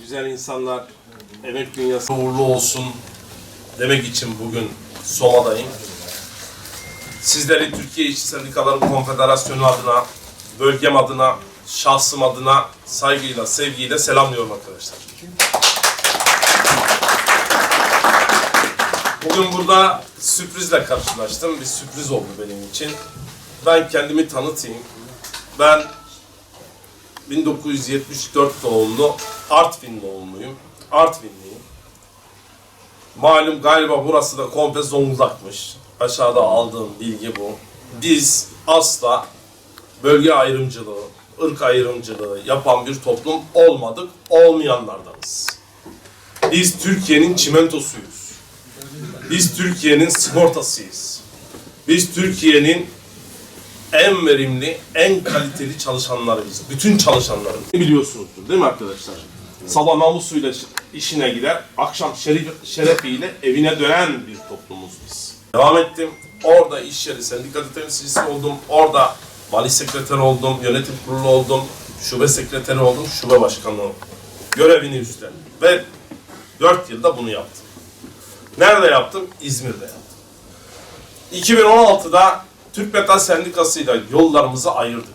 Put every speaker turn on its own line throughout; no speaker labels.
Güzel insanlar, emek dünyası uğurlu olsun demek için bugün Soma'dayım. Sizleri Türkiye İşçi Sendikaları Konfederasyonu adına, bölgem adına, şahsım adına saygıyla, sevgiyle selamlıyorum arkadaşlar. Bugün burada sürprizle karşılaştım. Bir sürpriz oldu benim için. Ben kendimi tanıtayım. Ben 1974 doğumlu Artvin doğumluyum. Artvinliyim. Malum galiba burası da komple Zonguldak'mış. Aşağıda aldığım bilgi bu. Biz asla bölge ayrımcılığı, ırk ayrımcılığı yapan bir toplum olmadık, olmayanlardanız. Biz Türkiye'nin çimentosuyuz. Biz Türkiye'nin sigortasıyız. Biz Türkiye'nin en verimli, en kaliteli çalışanlarıyız. Bütün çalışanlarımız. Biliyorsunuzdur değil mi arkadaşlar? Sabah namusuyla işine gider, akşam şerif, şerefiyle evine dönen bir toplumuz biz. Devam ettim. Orada iş yeri sendikatı temsilcisi oldum. Orada vali sekreteri oldum, yönetim kurulu oldum, şube sekreteri oldum, şube başkanı görevini üstlendim. Ve 4 yılda bunu yaptım. Nerede yaptım? İzmir'de yaptım. 2016'da Türk Metal Sendikası'yla yollarımızı ayırdık.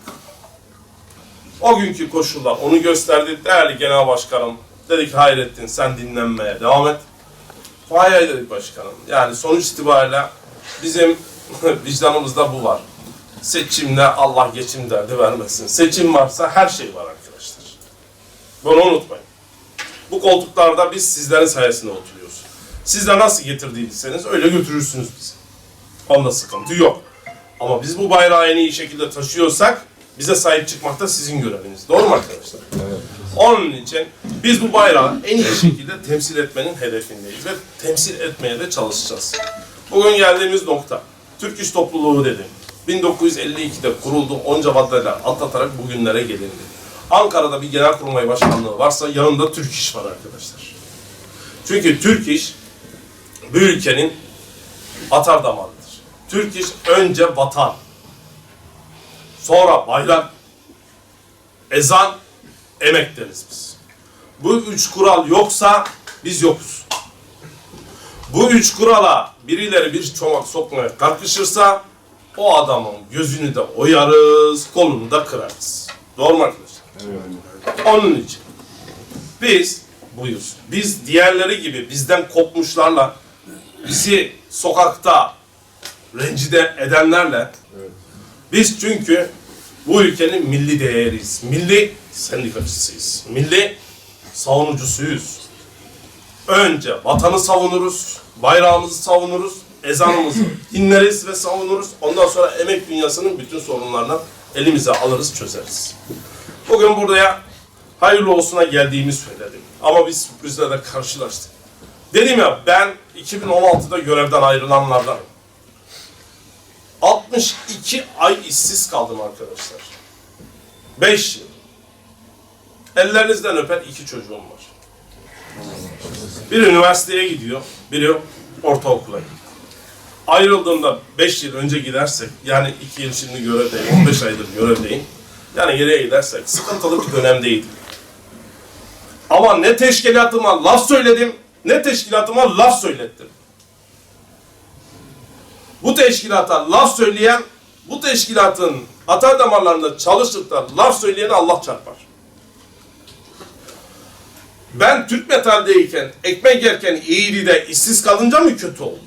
O günkü koşullar onu gösterdi. Değerli Genel Başkanım dedik Hayrettin sen dinlenmeye devam et. Hayır dedik başkanım. Yani sonuç itibariyle bizim vicdanımızda bu var. Seçimle Allah geçim derdi vermesin. Seçim varsa her şey var arkadaşlar. Bunu unutmayın. Bu koltuklarda biz sizlerin sayesinde oturuyoruz. Sizler nasıl getirdiyseniz öyle götürürsünüz bizi. Onda sıkıntı yok. Ama biz bu bayrağı en iyi şekilde taşıyorsak bize sahip çıkmak da sizin göreviniz. Doğru mu arkadaşlar? Evet. Onun için biz bu bayrağı en iyi şekilde temsil etmenin hedefindeyiz ve temsil etmeye de çalışacağız. Bugün geldiğimiz nokta Türk İş Topluluğu dedim. 1952'de kuruldu, onca maddeler atlatarak bugünlere gelindi. Ankara'da bir genelkurmay başkanlığı varsa yanında Türk İş var arkadaşlar. Çünkü Türk İş bu ülkenin atar damarıdır. Türk İş önce vatan, sonra bayrak, ezan, emek deriz biz. Bu üç kural yoksa biz yokuz. Bu üç kurala birileri bir çomak sokmaya kalkışırsa o adamın gözünü de oyarız, kolunu da kırarız. Doğru mu arkadaşlar? Onun için biz buyuz. Biz diğerleri gibi bizden kopmuşlarla bizi sokakta rencide edenlerle biz çünkü bu ülkenin milli değeriyiz. Milli sendikacısıyız. Milli savunucusuyuz. Önce vatanı savunuruz, bayrağımızı savunuruz, ezanımızı dinleriz ve savunuruz. Ondan sonra emek dünyasının bütün sorunlarını elimize alırız, çözeriz. Bugün buraya hayırlı olsuna geldiğimi söyledim. Ama biz sürprizlerle karşılaştık. Dedim ya ben 2016'da görevden ayrılanlardanım. 62 ay işsiz kaldım arkadaşlar. 5 yıl. Ellerinizden öper iki çocuğum var. Biri üniversiteye gidiyor, biri ortaokula gidiyor. Ayrıldığımda 5 yıl önce gidersek, yani 2 yıl şimdi görevdeyim, 15 aydır görevdeyim. Yani geriye gidersek sıkıntılı bir dönemdeydim. Ama ne teşkilatıma laf söyledim, ne teşkilatıma laf söylettim. Bu teşkilata laf söyleyen, bu teşkilatın atar damarlarında çalışıp da laf söyleyeni Allah çarpar. Ben Türk Metal'deyken, ekmek yerken İğri'de işsiz kalınca mı kötü oldum?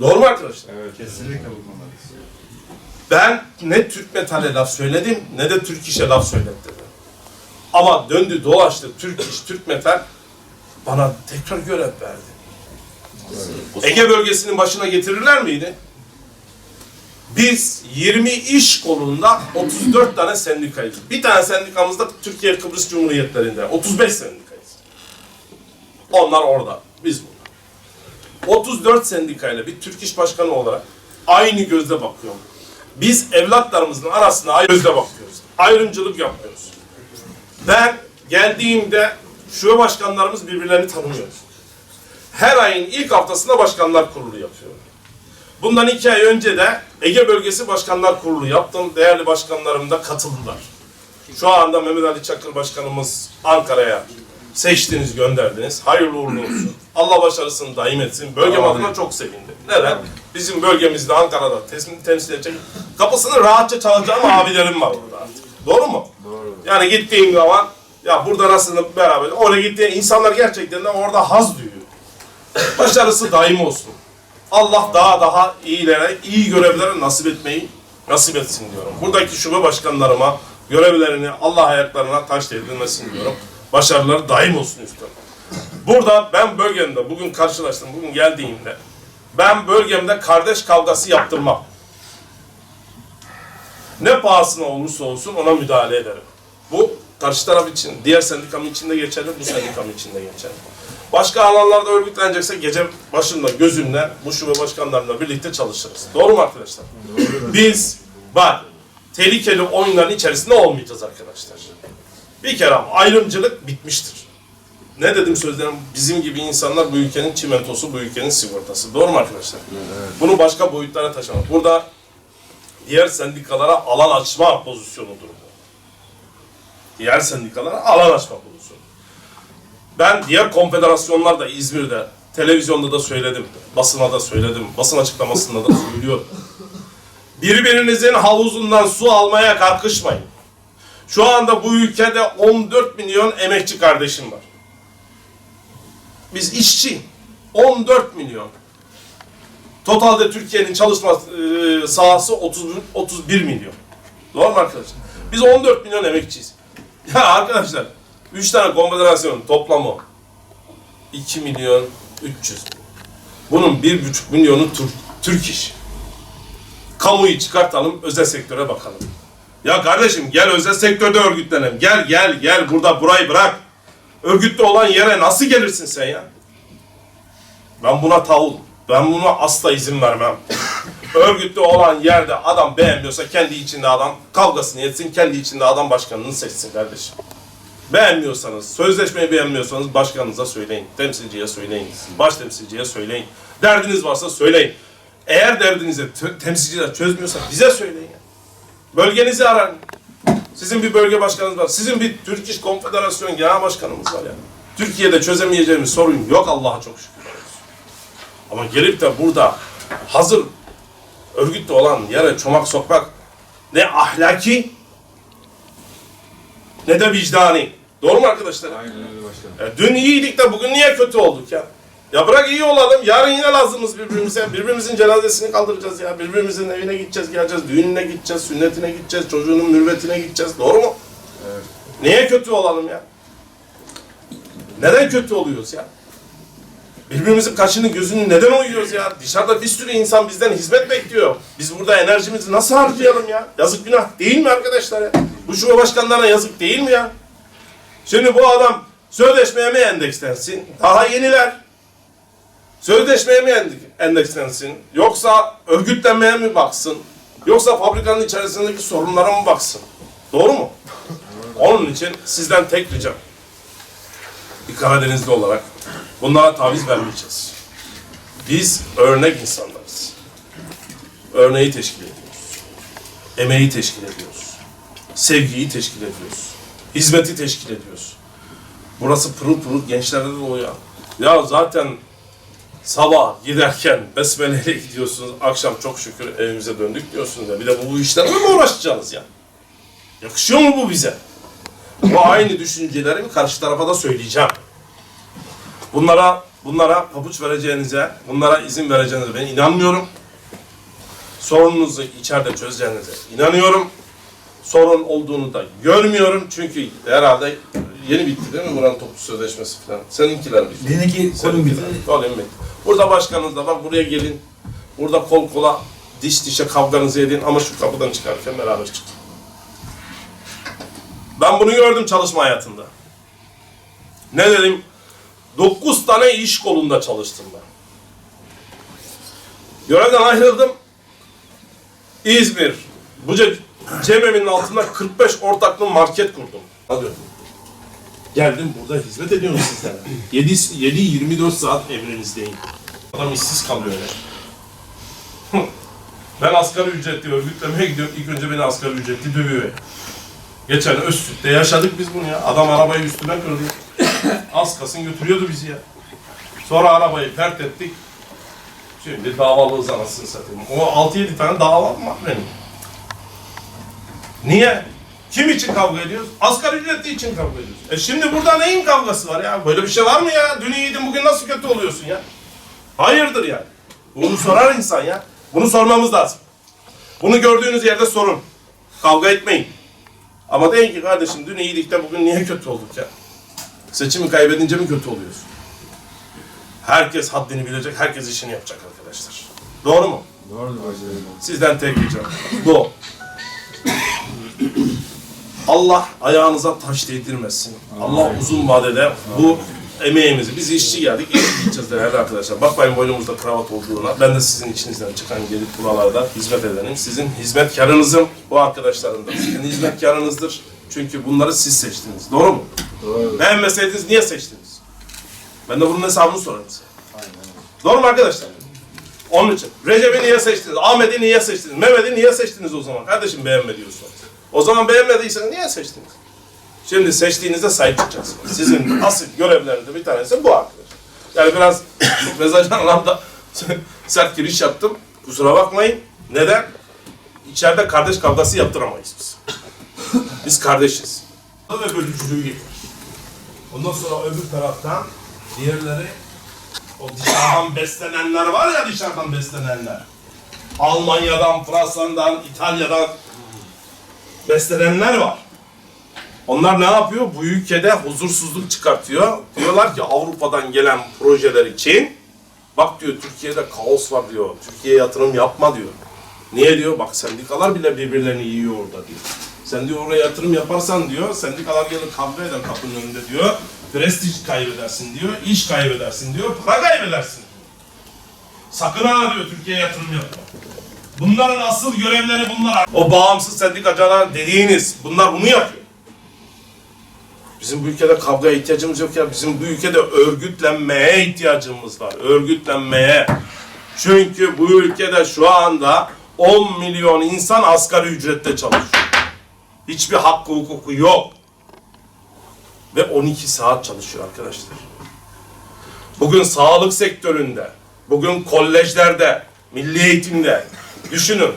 Doğru mu arkadaşlar?
Kesinlikle bulunmalıyız.
Ben ne Türk Metal'e laf söyledim, ne de Türk İş'e laf söylettim. Ama döndü dolaştı Türk İş, Türk Metal bana tekrar görev verdi. Ege bölgesinin başına getirirler miydi? Biz 20 iş kolunda 34 tane sendikayız. Bir tane sendikamız da Türkiye Kıbrıs Cumhuriyetlerinde. 35 sendikayız. Onlar orada. Biz burada. 34 sendikayla bir Türk İş Başkanı olarak aynı gözle bakıyorum. Biz evlatlarımızın arasına aynı gözle bakıyoruz. Ayrımcılık yapmıyoruz. Ben geldiğimde şube başkanlarımız birbirlerini tanımıyor. Her ayın ilk haftasında başkanlar kurulu yapıyor. Bundan iki ay önce de Ege Bölgesi Başkanlar Kurulu yaptım. Değerli başkanlarım da katıldılar. Şu anda Mehmet Ali Çakır Başkanımız Ankara'ya seçtiniz, gönderdiniz. Hayırlı uğurlu olsun. Allah başarısını daim etsin. Bölgem adına çok sevindim. Neden? Bizim bölgemizde Ankara'da temsil, temsil edecek. Kapısını rahatça çalacağım abilerim var orada artık. Doğru mu? Doğru. Yani gittiğim zaman ya burada nasıl beraber oraya gittiğim insanlar gerçekten de orada haz duyuyor. Başarısı daim olsun. Allah daha daha iyilere, iyi görevlere nasip etmeyi nasip etsin diyorum. Buradaki şube başkanlarıma görevlerini Allah ayaklarına taş değdirmesin diyorum. Başarıları daim olsun istiyorum. Burada ben bölgemde bugün karşılaştım, bugün geldiğimde ben bölgemde kardeş kavgası yaptırmam. Ne pahasına olursa olsun ona müdahale ederim. Bu karşı taraf için, diğer sendikam için de geçerli, bu sendikam için de geçerli. Başka alanlarda örgütlenecekse gece başında gözümle bu şube başkanlarıyla birlikte çalışırız. Doğru mu arkadaşlar? Biz bak tehlikeli oyunların içerisinde olmayacağız arkadaşlar. Bir kere ayrımcılık bitmiştir. Ne dedim sözlerim? Bizim gibi insanlar bu ülkenin çimentosu, bu ülkenin sigortası. Doğru mu arkadaşlar? Bunu başka boyutlara taşımak. Burada diğer sendikalara alan açma pozisyonudur bu. Diğer sendikalara alan açma pozisyonu. Ben diğer konfederasyonlarda İzmir'de, televizyonda da söyledim, basına da söyledim, basın açıklamasında da söylüyorum. Birbirinizin havuzundan su almaya kalkışmayın. Şu anda bu ülkede 14 milyon emekçi kardeşim var. Biz işçi. 14 milyon. Totalde Türkiye'nin çalışma e, sahası 30, 31 milyon. Doğru mu arkadaşlar? Biz 14 milyon emekçiyiz. Ya arkadaşlar 3 tane konfederasyonun toplamı 2 milyon 300 bin. Bunun 1,5 milyonu Türk, Türk iş. Kamuyu çıkartalım, özel sektöre bakalım. Ya kardeşim gel özel sektörde örgütlenelim. Gel gel gel burada burayı bırak. Örgütlü olan yere nasıl gelirsin sen ya? Ben buna tavul. Ben buna asla izin vermem. Örgütlü olan yerde adam beğenmiyorsa kendi içinde adam kavgasını etsin, kendi içinde adam başkanını seçsin kardeşim. Beğenmiyorsanız, sözleşmeyi beğenmiyorsanız başkanınıza söyleyin, temsilciye söyleyin, baş temsilciye söyleyin. Derdiniz varsa söyleyin. Eğer derdinizi temsilciler çözmüyorsa bize söyleyin. Bölgenizi arayın. Sizin bir bölge başkanınız var. Sizin bir Türk İş Konfederasyon Genel Başkanımız var ya. Türkiye'de çözemeyeceğimiz sorun yok Allah'a çok şükür. Ama gelip de burada hazır örgütlü olan yere çomak sokmak ne ahlaki ne de vicdani. Doğru mu arkadaşlar?
Aynen öyle başkanım.
Ya dün iyiydik de bugün niye kötü olduk ya? Ya bırak iyi olalım. Yarın yine lazımız birbirimize. Birbirimizin cenazesini kaldıracağız ya. Birbirimizin evine gideceğiz, geleceğiz. Düğününe gideceğiz, sünnetine gideceğiz, çocuğunun mürvetine gideceğiz. Doğru mu?
Evet.
Niye kötü olalım ya? Neden kötü oluyoruz ya? Birbirimizin kaşını gözünü neden oyuyoruz ya? Dışarıda bir sürü insan bizden hizmet bekliyor. Biz burada enerjimizi nasıl harcayalım ya? Yazık günah değil mi arkadaşlar ya? Bu şube başkanlarına yazık değil mi ya? Şimdi bu adam sözleşmeye mi endekslensin? Daha yeniler. Sözleşmeye mi endek- endekslensin? Yoksa örgütlenmeye mi baksın? Yoksa fabrikanın içerisindeki sorunlara mı baksın? Doğru mu? Onun için sizden tek ricam. Bir Karadenizli olarak bunlara taviz vermeyeceğiz. Biz örnek insanlarız. Örneği teşkil ediyoruz. Emeği teşkil ediyoruz. Sevgiyi teşkil ediyoruz. Hizmeti teşkil ediyoruz. Burası pırıl pırıl gençlerde de o ya. Ya zaten sabah giderken besmeleyle gidiyorsunuz. Akşam çok şükür evimize döndük diyorsunuz ya. Bir de bu, işlerle mi uğraşacaksınız ya? Yakışıyor mu bu bize? Bu aynı düşüncelerimi karşı tarafa da söyleyeceğim. Bunlara bunlara pabuç vereceğinize, bunlara izin vereceğinize ben inanmıyorum. Sorununuzu içeride çözeceğinize inanıyorum. Sorun olduğunu da görmüyorum çünkü herhalde yeni bitti değil mi buranın toplu sözleşmesi falan. Seninkiler bitti.
Benimki konum bitti.
Kolum bitti. Burada başkanınız da var. Buraya gelin. Burada kol kola diş dişe kavganızı edin ama şu kapıdan çıkarken beraber çıkın. Ben bunu gördüm çalışma hayatında. Ne dedim? 9 tane iş kolunda çalıştım ben. Görevden ayrıldım. İzmir, Buca Cemre'nin altında 45 ortaklı market kurdum. Hadi. Geldim burada hizmet ediyorum sizlere. 7 7 24 saat emrinizdeyim. Adam işsiz kalıyor öyle. ben asgari ücretli örgütlemeye gidiyorum. İlk önce beni asgari ücretli dövüyor. ya. Geçen Öztürk'te yaşadık biz bunu ya. Adam arabayı üstüme kırdı. Az kasın götürüyordu bizi ya. Sonra arabayı pert ettik. Şimdi davalıyız anasını satayım. O 6-7 tane davam var benim. Niye? Kim için kavga ediyoruz? Asgari ücretli için kavga ediyoruz. E şimdi burada neyin kavgası var ya? Böyle bir şey var mı ya? Dün iyiydin bugün nasıl kötü oluyorsun ya? Hayırdır yani? Bunu sorar insan ya. Bunu sormamız lazım. Bunu gördüğünüz yerde sorun. Kavga etmeyin. Ama deyin ki kardeşim dün iyiydik de bugün niye kötü olduk ya? Seçimi kaybedince mi kötü oluyoruz? Herkes haddini bilecek, herkes işini yapacak arkadaşlar. Doğru mu?
Başkanım.
Sizden tek ricam. Bu. Allah ayağınıza taş değdirmesin. Allah uzun vadede bu emeğimizi, biz işçi geldik, işçi gideceğiz değerli arkadaşlar. Bakmayın boynumuzda kravat olduğuna. Ben de sizin içinizden çıkan gelip buralarda hizmet edenim. Sizin hizmetkarınızım bu arkadaşlarım da. Sizin hizmetkarınızdır. Çünkü bunları siz seçtiniz. Doğru mu?
Doğru.
Beğenmeseydiniz niye seçtiniz? Ben de bunun hesabını sorarım size.
Aynen.
Doğru mu arkadaşlar? Onun için. Recep'i niye seçtiniz? Ahmet'i niye seçtiniz? Mehmet'i niye seçtiniz o zaman? Kardeşim beğenme diyorsunuz. O zaman beğenmediyseniz niye seçtiniz? Şimdi seçtiğinizde sahip çıkacaksınız. Sizin asıl görevlerinizden bir tanesi bu arkadaşlar. Yani biraz mesaj anlamda sert giriş yaptım. Kusura bakmayın. Neden? İçeride kardeş kavgası yaptıramayız biz. Biz kardeşiz. Ve bölücülüğü getirir. Ondan sonra öbür taraftan diğerleri o dışarıdan beslenenler var ya dışarıdan beslenenler. Almanya'dan, Fransa'dan, İtalya'dan beslenenler var. Onlar ne yapıyor? Bu ülkede huzursuzluk çıkartıyor. Diyorlar ki Avrupa'dan gelen projeler için bak diyor Türkiye'de kaos var diyor. Türkiye'ye yatırım yapma diyor. Niye diyor? Bak sendikalar bile birbirlerini yiyor orada diyor. Sen diyor oraya yatırım yaparsan diyor, sendikalar gelir kavga eder kapının önünde diyor. Prestij kaybedersin diyor, iş kaybedersin diyor, para kaybedersin. Sakın ha diyor Türkiye'ye yatırım yapma. Bunların asıl görevleri bunlar. O bağımsız sendikacılar dediğiniz, bunlar bunu yapıyor. Bizim bu ülkede kavgaya ihtiyacımız yok ya. Bizim bu ülkede örgütlenmeye ihtiyacımız var. Örgütlenmeye. Çünkü bu ülkede şu anda 10 milyon insan asgari ücrette çalışıyor. Hiçbir hakkı hukuku yok. Ve 12 saat çalışıyor arkadaşlar. Bugün sağlık sektöründe, bugün kolejlerde, milli eğitimde düşünün.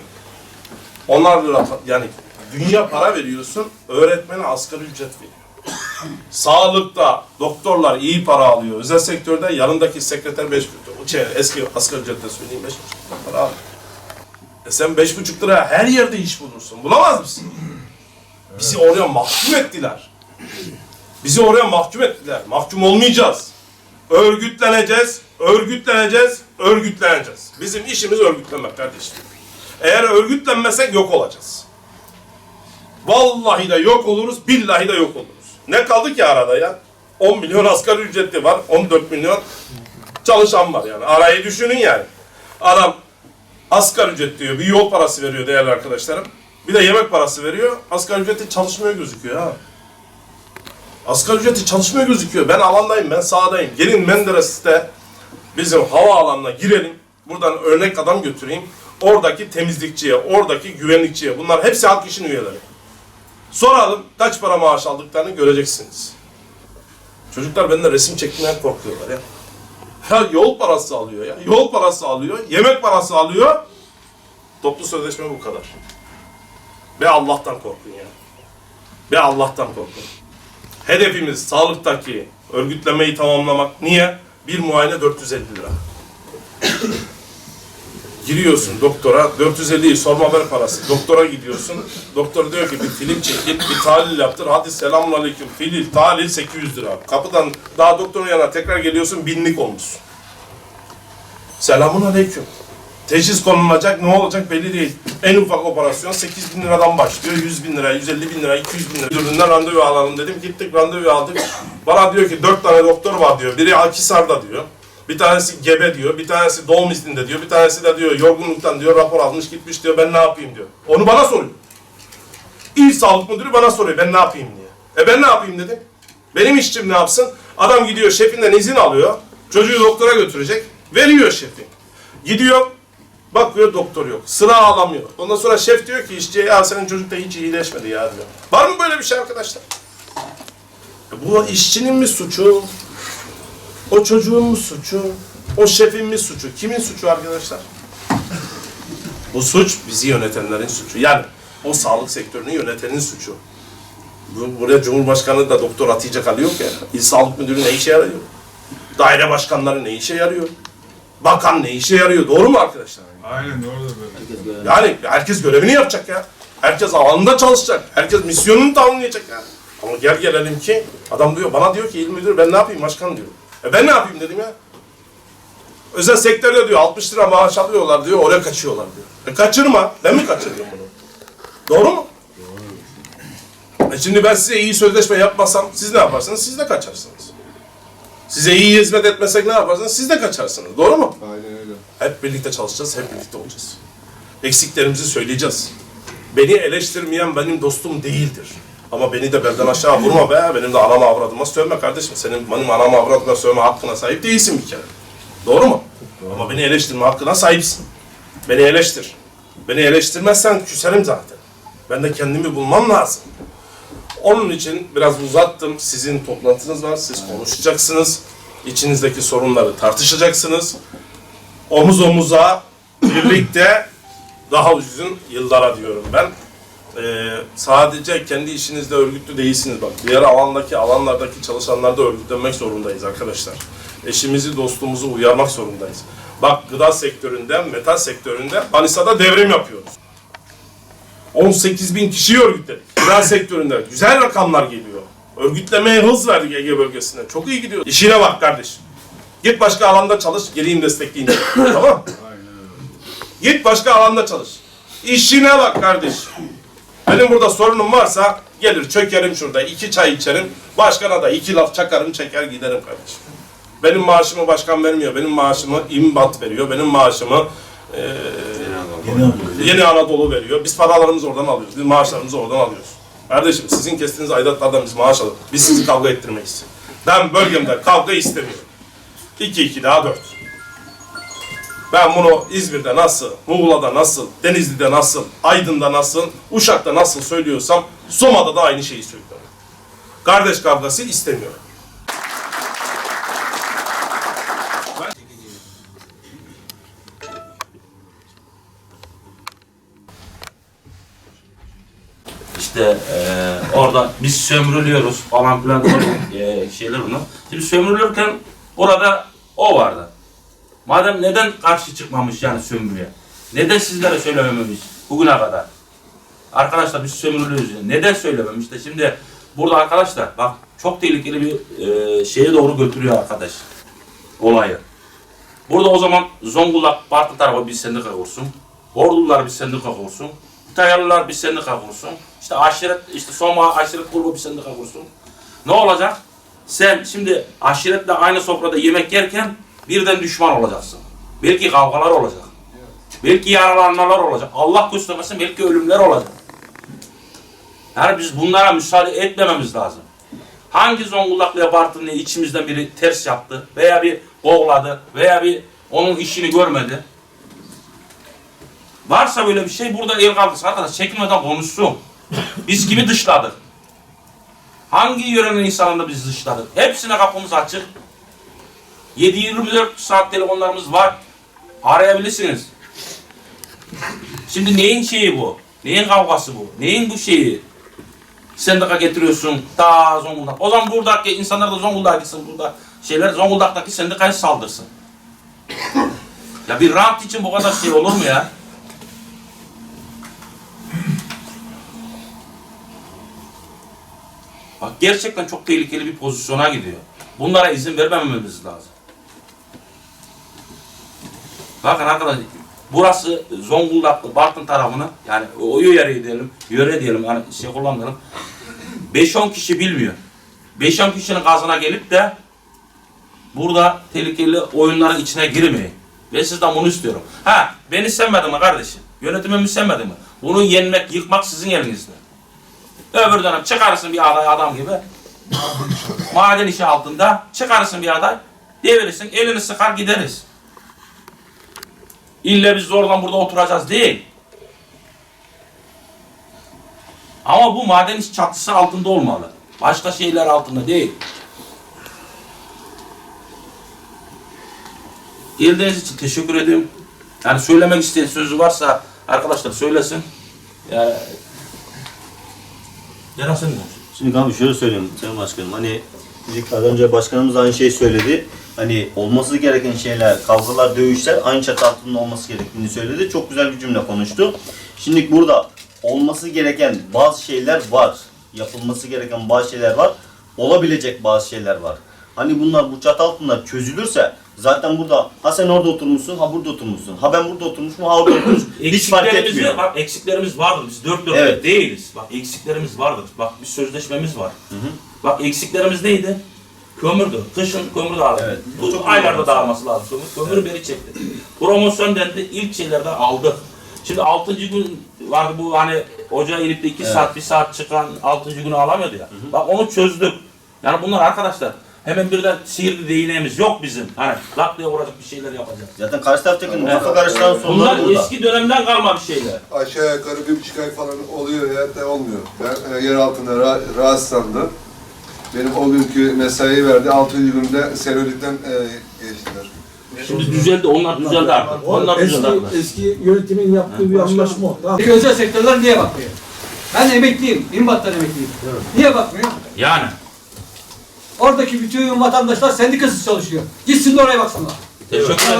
Onlarla yani dünya para veriyorsun, öğretmene asgari ücret veriyor. Sağlıkta doktorlar iyi para alıyor. Özel sektörde yanındaki sekreter 5 O şey, eski asgari ücretle söyleyeyim 5 para alıyor. E sen 5,5 lira her yerde iş bulursun. Bulamaz mısın? Bizi oraya mahkum ettiler. Bizi oraya mahkum ettiler. Mahkum olmayacağız. Örgütleneceğiz, örgütleneceğiz, örgütleneceğiz. Bizim işimiz örgütlenmek kardeşim. Eğer örgütlenmesek yok olacağız. Vallahi de yok oluruz, billahi de yok oluruz. Ne kaldı ki arada ya? 10 milyon asgari ücretli var, 14 milyon çalışan var yani. Arayı düşünün yani. Adam asgari ücret diyor, bir yol parası veriyor değerli arkadaşlarım. Bir de yemek parası veriyor, asgari ücreti çalışmıyor gözüküyor ha. Asgari ücreti çalışmıyor gözüküyor. Ben alandayım, ben sahadayım. Gelin Menderes'te bizim havaalanına girelim. Buradan örnek adam götüreyim. Oradaki temizlikçiye, oradaki güvenlikçiye. Bunlar hepsi halk işin üyeleri. Soralım kaç para maaş aldıklarını göreceksiniz. Çocuklar benden resim çekmeye korkuyorlar ya. Ya yol parası alıyor ya. Yol parası alıyor, yemek parası alıyor. Toplu sözleşme bu kadar. Ve Allah'tan korkun ya. Ve Allah'tan korkun. Hedefimiz sağlıktaki örgütlemeyi tamamlamak. Niye? Bir muayene 450 lira. Giriyorsun doktora, 450'yi sorma haber parası. Doktora gidiyorsun, doktor diyor ki bir film çekil, bir tahlil yaptır. Hadi selamun aleyküm, filil, tahlil 800 lira. Kapıdan daha doktorun yanına tekrar geliyorsun, binlik olmuşsun. Selamun aleyküm. Teşhis konulacak, ne olacak belli değil. En ufak operasyon 8 bin liradan başlıyor. 100 bin lira, 150 bin lira, 200 bin lira. Üründen randevu alalım dedim. Gittik randevu aldık. Bana diyor ki 4 tane doktor var diyor. Biri Akisar'da diyor. Bir tanesi gebe diyor. Bir tanesi doğum izninde diyor. Bir tanesi de diyor yorgunluktan diyor rapor almış gitmiş diyor. Ben ne yapayım diyor. Onu bana soruyor. İl Sağlık Müdürü bana soruyor. Ben ne yapayım diye. E ben ne yapayım dedim. Benim işçim ne yapsın? Adam gidiyor şefinden izin alıyor. Çocuğu doktora götürecek. Veriyor şefi. Gidiyor Bakıyor doktor yok. Sıra alamıyor. Ondan sonra şef diyor ki işçiye ya senin çocuk da hiç iyileşmedi ya diyor. Var mı böyle bir şey arkadaşlar? E Bu işçinin mi suçu? O çocuğun mu suçu? O şefin mi suçu? Kimin suçu arkadaşlar? Bu suç bizi yönetenlerin suçu. Yani o sağlık sektörünü yönetenin suçu. Bu- Buraya Cumhurbaşkanı da doktor atayacak hali yok ya. İl Sağlık Müdürü ne işe yarıyor? Daire başkanları ne işe yarıyor? Bakan ne işe yarıyor? Doğru mu arkadaşlar?
Aynen doğru böyle.
Yani herkes görevini yapacak ya. Herkes alanında çalışacak. Herkes misyonunu tamamlayacak ya. Ama gel gelelim ki adam diyor bana diyor ki il müdür ben ne yapayım başkan diyor. E ben ne yapayım dedim ya. Özel sektörde diyor 60 lira maaş alıyorlar diyor oraya kaçıyorlar diyor. E kaçırma. Ben mi kaçırıyorum bunu? Doğru mu? E şimdi ben size iyi sözleşme yapmasam siz ne yaparsınız? Siz de kaçarsınız. Size iyi hizmet etmesek ne yaparsınız? Siz de kaçarsınız. Doğru mu?
Aynen öyle.
Hep birlikte çalışacağız, hep birlikte olacağız. Eksiklerimizi söyleyeceğiz. Beni eleştirmeyen benim dostum değildir. Ama beni de belden aşağı vurma be, benim de anama avradıma sövme kardeşim. Senin benim anama avradıma sövme hakkına sahip değilsin bir kere. Doğru mu? Ama beni eleştirme hakkına sahipsin. Beni eleştir. Beni eleştirmezsen küserim zaten. Ben de kendimi bulmam lazım. Onun için biraz uzattım. Sizin toplantınız var, siz konuşacaksınız. İçinizdeki sorunları tartışacaksınız omuz omuza birlikte daha uzun yıllara diyorum ben. Ee, sadece kendi işinizde örgütlü değilsiniz bak. Diğer alandaki alanlardaki çalışanlarda örgütlenmek zorundayız arkadaşlar. Eşimizi, dostumuzu uyarmak zorundayız. Bak gıda sektöründe, metal sektöründe Manisa'da devrim yapıyoruz. 18 bin kişiyi örgütledik. Gıda sektöründe güzel rakamlar geliyor. Örgütlemeye hız verdik Ege bölgesine. Çok iyi gidiyor. İşine bak kardeşim. Git başka alanda çalış, geleyim destekleyeyim. tamam Git başka alanda çalış. İşine bak kardeşim. Benim burada sorunum varsa gelir çökerim şurada, iki çay içerim. Başkana da iki laf çakarım, çeker giderim kardeşim. Benim maaşımı başkan vermiyor, benim maaşımı imbat veriyor, benim maaşımı eee Yeni Anadolu veriyor. Biz paralarımızı oradan alıyoruz, biz maaşlarımızı oradan alıyoruz. Kardeşim sizin kestiğiniz aidatlardan biz maaş alıyoruz. Biz sizi kavga ettirmeyiz. Ben bölgemde kavga istemiyorum. 2-2 daha 4. Ben bunu İzmir'de nasıl, Muğla'da nasıl, Denizli'de nasıl, Aydın'da nasıl, Uşak'ta nasıl söylüyorsam Soma'da da aynı şeyi söylüyorum. Kardeş kavgası istemiyorum.
İşte eee orada biz sömürülüyoruz falan filan eee şeyler bunlar. Şimdi sömürülürken orada o vardı. Madem neden karşı çıkmamış yani sömürüye? Neden sizlere söylememiş bugüne kadar? Arkadaşlar biz sömürülüyoruz. yani. Neden söylememiş de şimdi burada arkadaşlar bak çok tehlikeli bir eee, şeye doğru götürüyor arkadaş olayı. Burada o zaman Zonguldak Bartın tarafı bir sendika kursun. Bordulular bir sendika kursun. Kütahyalılar bir sendika kursun. İşte aşiret, işte Soma aşiret grubu bir sendika kursun. Ne olacak? Sen şimdi aşiretle aynı sofrada yemek yerken birden düşman olacaksın. Belki kavgalar olacak. Belki yaralanmalar olacak. Allah göstermesin belki ölümler olacak. Yani biz bunlara müsaade etmememiz lazım. Hangi Zonguldaklı'ya Bartınlı'ya içimizden biri ters yaptı veya bir kovladı veya bir onun işini görmedi. Varsa böyle bir şey burada el kaldırsın arkadaş çekinmeden konuşsun. Biz kimi dışladık? Hangi yörenin insanını biz dışladık? Hepsine kapımız açık. 7-24 saat telefonlarımız var. Arayabilirsiniz. Şimdi neyin şeyi bu? Neyin kavgası bu? Neyin bu şeyi? Sendika getiriyorsun ta Zonguldak. O zaman buradaki insanlar da Zonguldak'a gitsin burada. Şeyler Zonguldak'taki sendikaya saldırsın. ya bir rant için bu kadar şey olur mu ya? Bak gerçekten çok tehlikeli bir pozisyona gidiyor. Bunlara izin vermememiz lazım. Bakın arkadaşlar burası Zonguldaklı Bartın tarafını yani o yöre diyelim, yöre diyelim hani şey kullanmayalım. 5-10 kişi bilmiyor. 5-10 kişinin gazına gelip de burada tehlikeli oyunların içine girmeyin. Ve sizden bunu istiyorum. Ha beni sevmedi mi kardeşim? Yönetimimi sevmedi mi? Bunu yenmek, yıkmak sizin elinizde. Öbür dönem çıkarırsın bir aday adam gibi. Maden işi altında çıkarırsın bir aday. Devirirsin, elini sıkar gideriz. İlle biz zorla burada oturacağız değil. Ama bu maden çatısı altında olmalı. Başka şeyler altında değil. Geldiğiniz için teşekkür ediyorum. Yani söylemek isteyen sözü varsa arkadaşlar söylesin. Ya, Ceren sen diyorsun?
Şimdi abi şöyle söyleyeyim Sayın Başkanım. Hani az önce başkanımız aynı şeyi söyledi. Hani olması gereken şeyler, kavgalar, dövüşler aynı çatı altında olması gerektiğini söyledi. Çok güzel bir cümle konuştu. Şimdi burada olması gereken bazı şeyler var. Yapılması gereken bazı şeyler var. Olabilecek bazı şeyler var. Hani bunlar bu çatı altında çözülürse zaten burada ha sen orada oturmuşsun ha burada oturmuşsun. Ha ben burada oturmuşum ha orada oturmuşum. Hiç fark etmiyor.
Bak eksiklerimiz vardır. Biz dört dört
Evet.
değiliz. Bak eksiklerimiz vardır. Bak bir sözleşmemiz var. Bak eksiklerimiz neydi? Kömürdü. Kışın kömür dağıldı.
Evet.
Bu
Çok
aylarda dağılması lazım. Kömür, kömürü beri çekti. Promosyon dendi. ilk şeylerden aldık. Şimdi 6. gün vardı bu hani ocağa inip de 2
Evet.
saat 1 saat çıkan 6. günü alamıyordu ya. Bak onu çözdük. Yani bunlar arkadaşlar hemen birden sihirli değneğimiz yok bizim. Hani lak diye vuracak bir şeyler yapacağız.
Zaten karşı taraftaki
Evet.
kafa karıştıran
Bunlar
sorunlar burada.
eski dönemden kalma bir şeyler.
aşağı yukarı bir buçuk ay falan oluyor ya da olmuyor. Ben e, yer altında ra rahatsızlandım. Benim o günkü mesai verdi. Altıncı günde selülitten e, geçtiler.
Şimdi düzeldi, onlar düzeldi artık. Onlar düzeldi
Eski,
artık.
eski yönetimin yaptığı bir anlaşma o. Tamam.
Peki özel sektörler niye bakmıyor? Ben emekliyim, İmbat'tan emekliyim. Niye bakmıyor?
Yani.
Oradaki bütün vatandaşlar sendikasız çalışıyor. Gitsin de oraya baksınlar.
Teşekkür ederim.